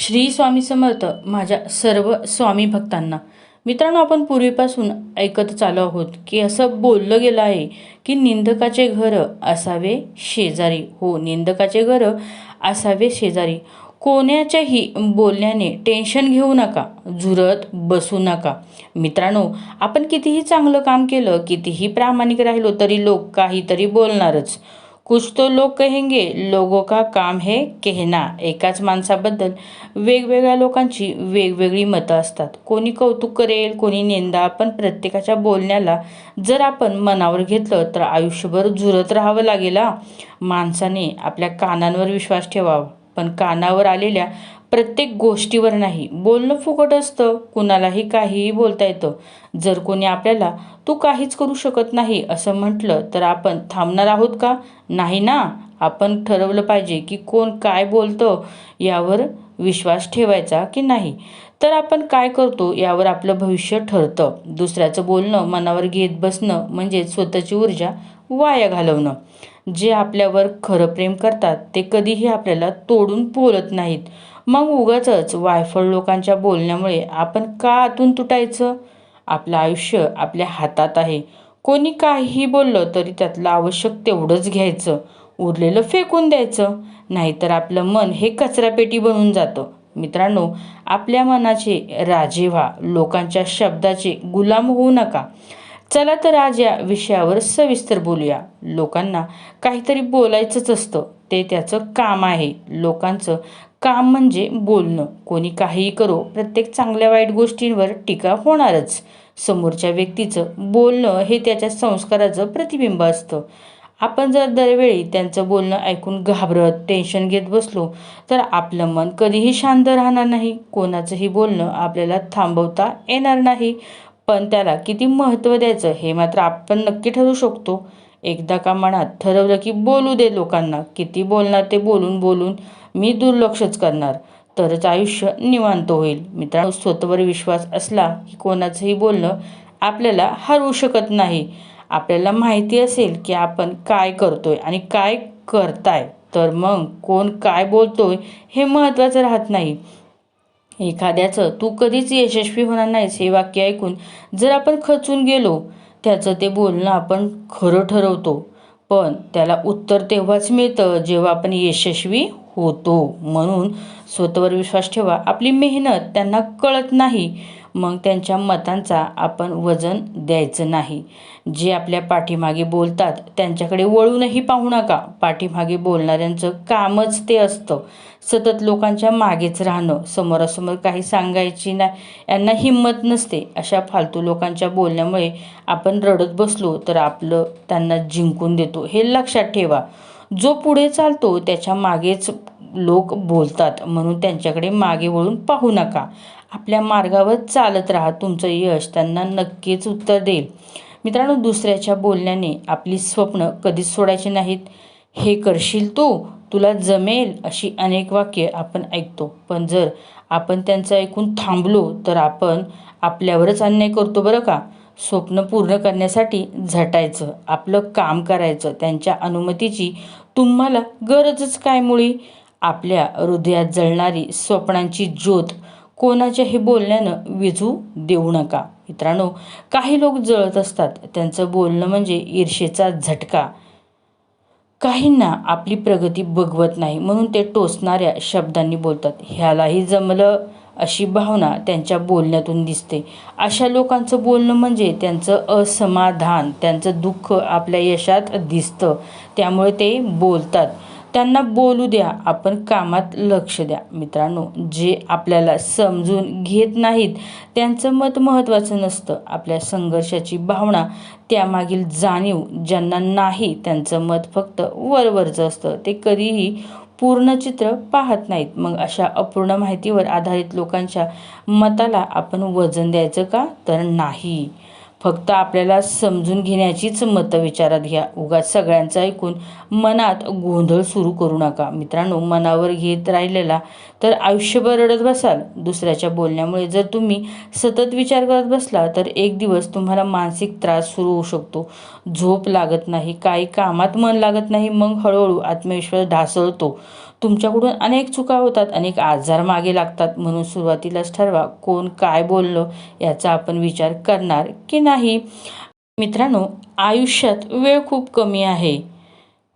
श्री स्वामी समर्थ माझ्या सर्व स्वामी भक्तांना. मित्रांनो आपण पूर्वीपासून ऐकत चालू आहोत की असं बोललं गेलं आहे की निंदकाचे घर असावे शेजारी. हो निंदकाचे घर असावे शेजारी. कोणाच्याही बोलण्याने टेन्शन घेऊ नका झुरत बसू नका. मित्रांनो आपण कितीही चांगलं काम केलं कितीही प्रामाणिक राहिलो तरी लोक काहीतरी बोलणारच. कुछ तो लोक कहेंगे लोगों का काम हे कहना एकाच माणसाबद्दल वेगवेगळ्या लोकांची वेगवेगळी मतं असतात कोणी कौतुक करेल कोणी निंदा पण प्रत्येकाच्या बोलण्याला जर आपण मनावर घेतलं तर आयुष्यभर झुरत राहावं लागेल हा. माणसाने आपल्या कानांवर विश्वास ठेवावा पण कानावर आलेल्या प्रत्येक गोष्टीवर नाही. बोलणं फुकट असतं कुणालाही काहीही बोलता येतं. जर कोणी आपल्याला तू काहीच करू शकत नाही असं म्हटलं तर आपण थांबणार आहोत का? नाही ना. आपण ठरवलं पाहिजे की कोण काय बोलतं यावर विश्वास ठेवायचा की नाही. तर आपण काय करतो यावर आपलं भविष्य ठरतं. दुसऱ्याचं बोलणं मनावर घेत बसणं म्हणजे स्वतःची ऊर्जा वाया घालवणं. जे आपल्यावर खरं प्रेम करतात ते कधीही आपल्याला तोडून बोलत नाहीत. मग उगाच वायफळ लोकांच्या बोलण्यामुळे आपण का आतून तुटायचं? आपलं आयुष्य आपल्या हातात आहे. कोणी काहीही बोललं तरी त्यातलं आवश्यक तेवढंच घ्यायचं. उरलेलं फेकून द्यायचं. नाहीतर आपलं मन हे कचरापेटी बनून जातं. मित्रांनो आपल्या मनाचे राजे व्हा लोकांच्या शब्दाचे गुलाम होऊ नका. चला तर आज या विषयावर सविस्तर बोलूया. लोकांना काहीतरी बोलायचंच असतं. ते त्याचं काम आहे. लोकांचं काम म्हणजे बोलणं. कोणी काहीही करो प्रत्येक चांगल्या वाईट गोष्टींवर टीका होणारच. समोरच्या व्यक्तीचं बोलणं हे त्याच्या संस्काराचं प्रतिबिंब असतं. आपण जर दरवेळी त्यांचं बोलणं ऐकून घाबरत टेन्शन घेत बसलो तर आपलं मन कधीही शांत राहणार नाही. कोणाचंही बोलणं आपल्याला थांबवता येणार नाही. पण त्याला किती महत्त्व द्यायचं हे मात्र आपण नक्की ठरवू शकतो. एकदा का मनात ठरवलं की बोलू दे लोकांना. किती बोलणार ते बोलून बोलून मी दुर्लक्षच करणार. तरच आयुष्य निवांत होईल. मित्रांनो स्वतःवर विश्वास असला की कोणाचंही बोलणं आपल्याला हरवू शकत नाही. आपल्याला माहिती असेल की आपण काय करतोय आणि काय करताय. तर मग कोण काय बोलतोय हे महत्त्वाचं राहत नाही. एखाद्याचं तू कधीच यशस्वी होणार नाहीस हे वाक्य ऐकून जर आपण खचून गेलो त्याचं ते बोलणं आपण खरं ठरवतो. पण त्याला उत्तर तेव्हाच मिळतं जेव्हा आपण यशस्वी होतो. म्हणून स्वतःवर विश्वास ठेवा. आपली मेहनत त्यांना कळत नाही. मग त्यांच्या मतांचा आपण वजन द्यायचं नाही. जे आपल्या पाठीमागे बोलतात त्यांच्याकडे वळूनही पाहू नका. पाठीमागे बोलणाऱ्यांचं कामच ते असतं. सतत लोकांच्या मागेच राहणं. समोरासमोर काही सांगायची नाही यांना हिंमत नसते. अशा फालतू लोकांच्या बोलण्यामुळे आपण रडत बसलो तर आपलं त्यांना जिंकून देतो. हे लक्षात ठेवा. जो पुढे चालतो त्याच्या मागेच लोक बोलतात. म्हणून त्यांच्याकडे मागे वळून पाहू नका. आपल्या मार्गावर चालत राहा. तुमचं यश त्यांना नक्कीच उत्तर देईल. मित्रांनो दुसऱ्याच्या बोलण्याने आपली स्वप्न कधीच सोडायची नाहीत. हे करशील तू तुला जमेल अशी अनेक वाक्य आपण ऐकतो. पण जर आपण त्यांचं ऐकून थांबलो तर आपण आपल्यावरच अन्याय करतो बरं का? स्वप्न पूर्ण करण्यासाठी झटायचं आपलं काम करायचं त्यांच्या अनुमतीची तुम्हाला गरजच काय मुळी? आपल्या हृदयात जळणारी स्वप्नांची ज्योत कोणाच्याही बोलण्यानं विझू देऊ नका. मित्रांनो काही लोक जळत असतात. त्यांचं बोलणं म्हणजे ईर्षेचा झटका. काहींना आपली प्रगती बघवत नाही म्हणून ते टोचणाऱ्या शब्दांनी बोलतात. ह्यालाही जमलं अशी भावना त्यांच्या बोलण्यातून दिसते. अशा लोकांचं बोलणं म्हणजे त्यांचं असमाधान त्यांचं दुःख आपल्या यशात दिसतं. त्यामुळे ते बोलतात. त्यांना बोलू द्या आपण कामात लक्ष द्या. मित्रांनो जे आपल्याला समजून घेत नाहीत त्यांचं मत महत्त्वाचं नसतं. आपल्या संघर्षाची भावना त्यामागील जाणीव ज्यांना नाही त्यांचं मत फक्त वरवरचं असतं. ते कधीही पूर्ण चित्र पाहत नाहीत. मग अशा अपूर्ण माहितीवर आधारित लोकांच्या मताला आपण वजन द्यायचं का? तर नाही. फक्त आपल्याला समजून घेण्याचीच मतं विचारात घ्या. उगाच सगळ्यांचं ऐकून मनात गोंधळ सुरू करू नका. मित्रांनो मनावर घेत राहिलेला तर आयुष्यभर रडत बसाल. दुसऱ्याच्या बोलण्यामुळे जर तुम्ही सतत विचार करत बसला तर एक दिवस तुम्हाला मानसिक त्रास सुरू होऊ शकतो. झोप लागत नाही काही कामात मन लागत नाही मग हळूहळू आत्मविश्वास ढासळतो. तुमच्याकडून अनेक चुका होतात अनेक आजार मागे लागतात. म्हणून सुरुवातीलाच ठरवा कोण काय बोललं याचा आपण विचार करणार की नाही. मित्रांनो आयुष्यात वेळ खूप कमी आहे.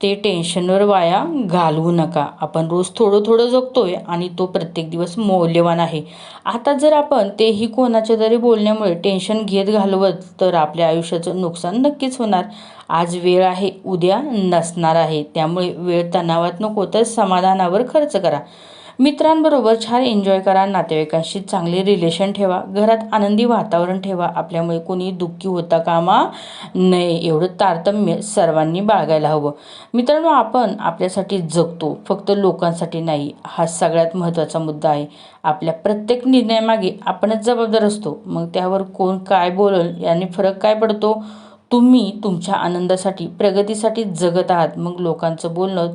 ते टेन्शनवर वाया घालवू नका. आपण रोज थोडं थोडं जगतोय आणि तो प्रत्येक दिवस मौल्यवान आहे. आता जर आपण तेही कोणाच्या तरी बोलण्यामुळे टेन्शन घेत घालवत तर आपल्या आयुष्याचं नुकसान नक्कीच होणार. आज वेळ आहे उद्या नसणार आहे. त्यामुळे वेळ तणावात नको तर समाधानावर खर्च करा. मित्रांबरोबर छान एन्जॉय करा नातेवाईकांशी चांगले रिलेशन ठेवा घरात आनंदी वातावरण ठेवा आपल्यामुळे कोणी दुःखी होता कामा नये एवढं तारतम्य सर्वांनी बाळगायला हवं. मित्रांनो आपण आपल्यासाठी जगतो फक्त लोकांसाठी नाही हा सगळ्यात महत्त्वाचा मुद्दा आहे. आपल्या प्रत्येक निर्णयामागे आपणच जबाबदार असतो मग त्यावर कोण काय बोलल याने फरक काय पडतो? तुम्ही तुमच्या आनंदासाठी प्रगतीसाठी जगत आहात मग लोकांचं बोलणं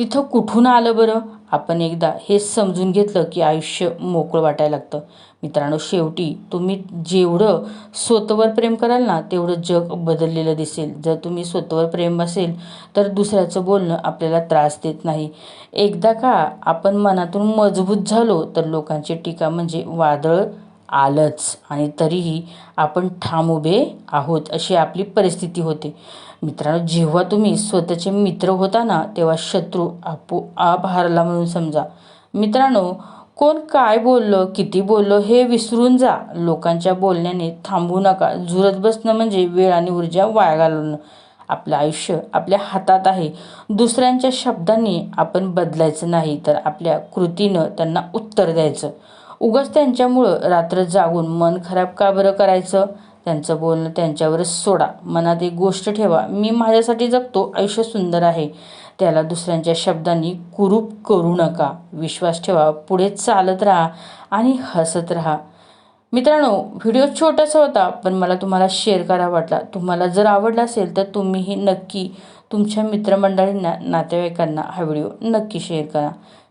तिथं कुठून आलं बरं? आपण एकदा हे समजून घेतलं की आयुष्य मोकळं वाटायला लागतं. मित्रांनो शेवटी तुम्ही जेवढं स्वतःवर प्रेम कराल ना तेवढं जग बदललेलं दिसेल. जर तुम्ही स्वतःवर प्रेम असेल तर दुसऱ्याचं बोलणं आपल्याला त्रास देत नाही. एकदा का आपण मनातून मजबूत झालो तर लोकांची टीका म्हणजे वादळ आलंच आणि तरीही आपण ठाम उभे आहोत अशी आपली परिस्थिती होते. मित्रांनो जेव्हा तुम्ही स्वतःचे मित्र होता ना तेव्हा शत्रू आपोआप हारला म्हणून समजा. मित्रांनो कोण काय बोललं किती बोललं हे विसरून जा. लोकांच्या बोलण्याने थांबू नका. झुरत बसणं म्हणजे वेळ आणि ऊर्जा वाया घालवणं. आपलं आयुष्य आपल्या हातात आहे. दुसऱ्यांच्या शब्दांनी आपण बदलायचं नाही तर आपल्या कृतीनं त्यांना उत्तर द्यायचं. उगाच त्यांच्यामुळं रात्र जागून मन खराब का बरं करायचं? त्यांचं बोलणं त्यांच्यावरच सोडा. मनात एक गोष्ट ठेवा. मी माझ्यासाठी जगतो. आयुष्य सुंदर आहे. त्याला दुसऱ्यांच्या शब्दांनी कुरूप करू नका. विश्वास ठेवा. पुढे चालत राहा आणि हसत राहा. मित्रांनो व्हिडिओ छोटासा होता पण मला तुम्हाला शेअर करा वाटला. तुम्हाला जर आवडला असेल तर तुम्हीही नक्की तुमच्या मित्रमंडळींना नातेवाईकांना हा व्हिडिओ नक्की शेअर करा.